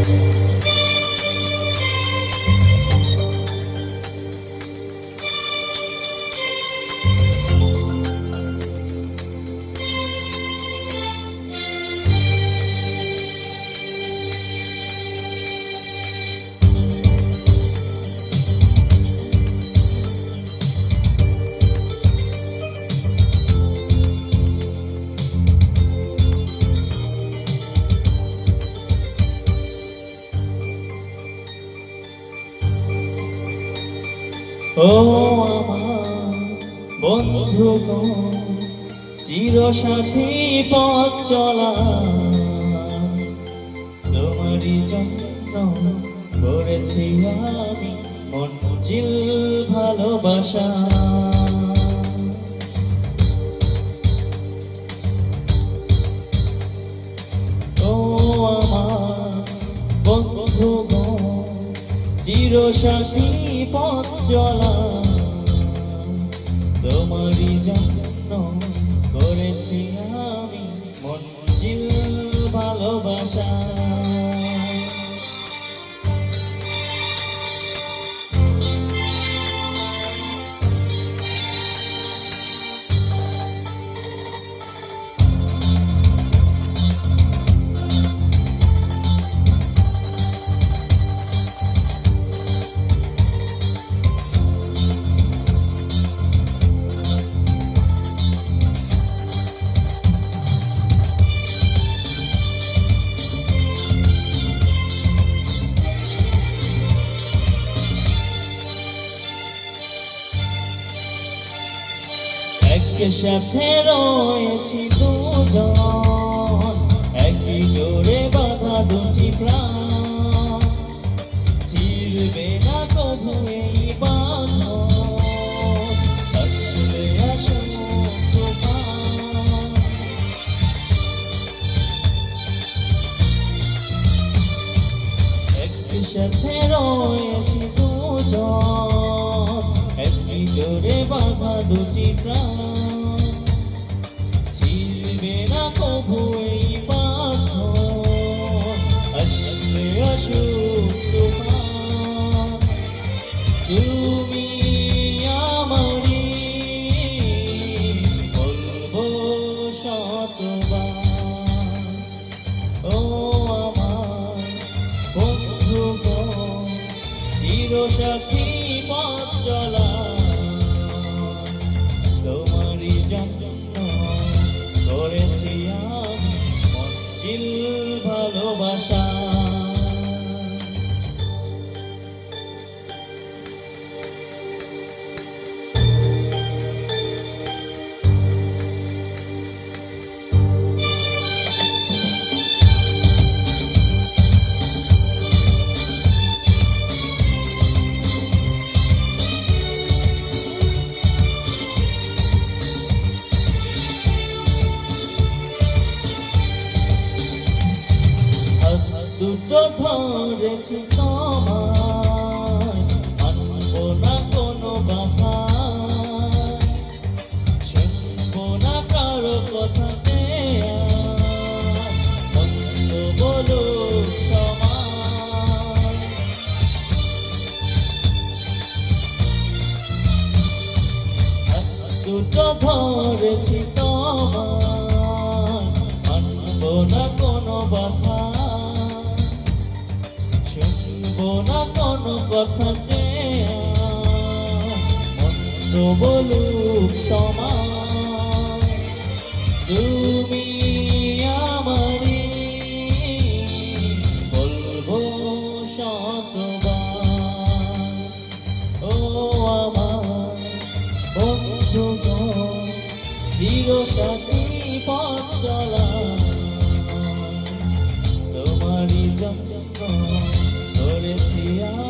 Música ও আমার বন্ধুগণ চির সাথী পথ চলা। তোমারই যত্ন করেছি আমি মঞ্জিল ভালোবাসা। ও আমার পথ চলা করেছি আমি মন ভালোবাসা। একসাথে রয়েছি দুজন। একই জোরে বাঁধা দুটি প্রাণ। ছিড়বে না তুফান। একসাথে রয়েছি দুজন। জোরে বাঁধা দুটি প্রাণ। ছিলবে না কভু এই পাথর আসলে আসুক তুফান তুমি আমারি বলব শতবার। ও আমার বন্ধুগণ চির সাথী পথ চলা। করেছি মঞ্জিল ভালোবাসা। দুটো ধরেছি তোমায়। কথা যে বলুক সমাজ, তুমি আমারি বলব শতবার ও আমার বন্ধুগণ চির সাথী পথ চলা। তোমারই যত্ন করেছি মঞ্জিল